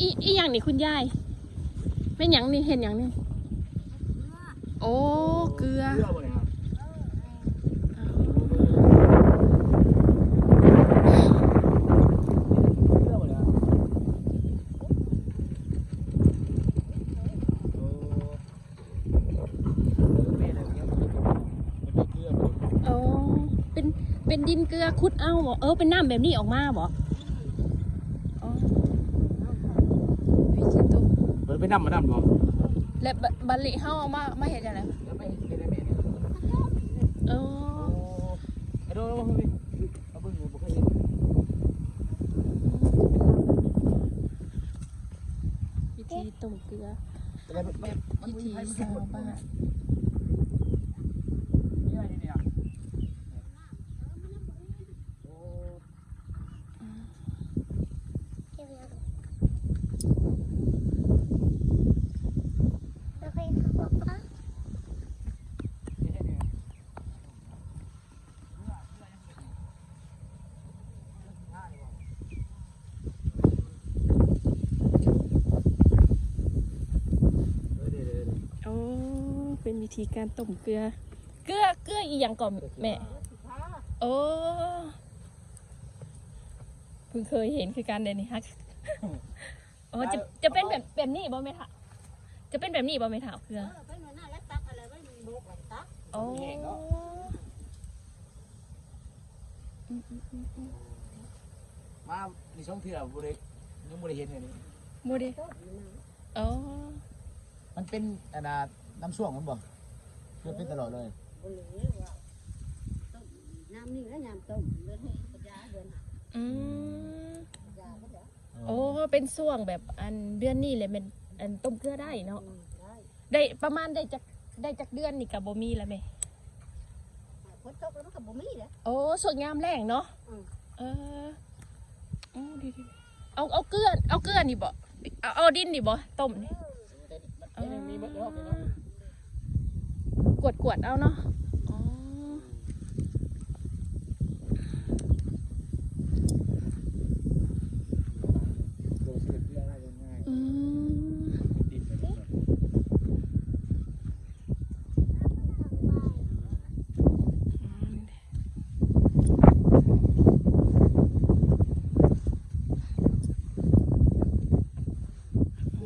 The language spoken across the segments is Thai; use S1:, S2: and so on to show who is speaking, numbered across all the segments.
S1: อีอีอย่างนี่คุณยายเป็นอย่างนี่เห็นอย่างนี่โอ้เกลือ
S2: เชื่อบ่เนี่ยครับเชื่อบ่เนี่ยโอ้แม่เนี่ยมันมีเกลือบ่
S1: โอ้เป็นเป็นดินเกลือคุดเอาบ่เออเป็นน้ำแบบนี้ออกมาบ่อ๋อวิจิตุ
S2: เปิด ไปนำมานํบ่
S1: และบบัลลิเฮาเอามามาเห็นอะไร
S2: แล้วไปเฮ็ดได้แม่เนี่ย
S1: เออ
S2: โอ้ไอ้โดนเอาเบิ่งเอาเบิ่งบ่เคยเห็น
S1: วิธีต้มเกลือ
S2: แต่มันมันมัน
S1: วิ
S2: มี
S1: ธี
S2: ไผมัน
S1: ชาวบ้าน
S2: นี่อะไรเนี่ยโอ้ นี่เนี่ย เออเดี๋ยวเดี๋ยวเดี๋ยว
S1: โอ้ เป็นวิธีการต้มเกลือ เกลือเกลืออีหยังก่อนแม่ โอ้เพิ่งเคยเห็นคือการเดนนี่ฮักโอ้จะจะเป็นแบบแบบนี้บ่แม่ถาจะเป็นแบบนี้บ่แม่ถาเกลือโอ้อืมอืมอืมอืม
S2: มาในช่องเถื่อบุรียังบุรีเห็นเลยนี่
S1: โมเดโอ้
S2: มันเป็นอันน่ะ น้ำส่วงมันบ่เพื่อเป็นตลอดเลย
S3: น้ำนี่แล้วน้ำต้มเดือนให้ปัญญาเดือนหา
S1: อืม
S3: ปัญญาก็จะ
S1: โอ้เป็นช่วงแบบอันเดือนนี้เลยเป็นอันต้มเกลือได้เนาะ
S3: ได้
S1: ได้ประมาณได้จากได้จากเดือนนี่กับบ่มีแล้วไหม
S3: ฝนตกแล้วมันก็บ่มีเลย
S1: โอ้สวยงามแรงเนาะ
S3: อืม
S1: เออโอ้ดีดีเอาเอาเกลือเอาเกลือนี่บ่เอาเอาดินนี่บ่ต้มนี่
S2: นี่นี่มีเบิดรอบเลยเนาะ
S1: กวดๆเอาเนาะอ๋อ
S2: โดนเสียเกลืออะไรง่าย
S1: อืม
S2: ๆดินไปเ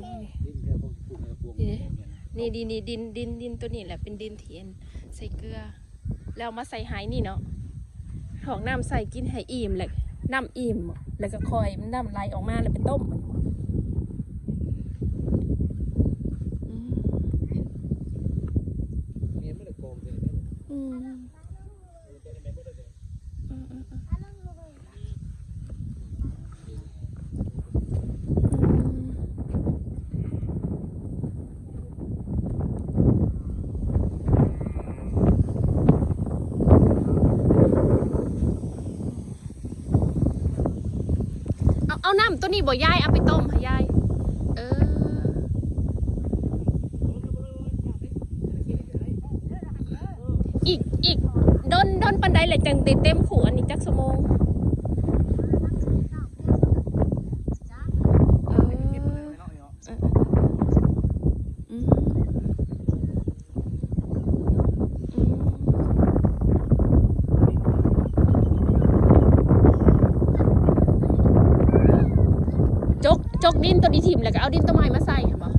S2: ลย ดินแค่พวกปลูกในพวงเนี่ย นะ
S1: นี่ดินนี่ดินดินดินตัวนี้แหละเป็นดินเทียนใส่เกลือ แล้วมาใส่ไหายนี่เนาะของน้ำใส่กินให้อิ่มเลยน้ำอิ่มแล้วก็คอยมันน้ำไหลออกมาแล้วไปต้มมันอืม
S2: เมียนไม่ได้โกงเลยเนี่ย
S1: อืม
S2: เมียนไม่ได้เลย
S1: อืมอืมอืม เอาน้ำตัวนี้บ่ยายเอาไปต้มค่ะยายเอออีกอีกดนดนปันไดเลยจังติเต็มขู่อันนี้จักสมองเออ
S2: เก็บเลยเนาะเนาะ
S1: อืมอืม จกจกดินตัวดีทิมแล้วก็เอาดินต้นไม้มาใส่เห็นปะ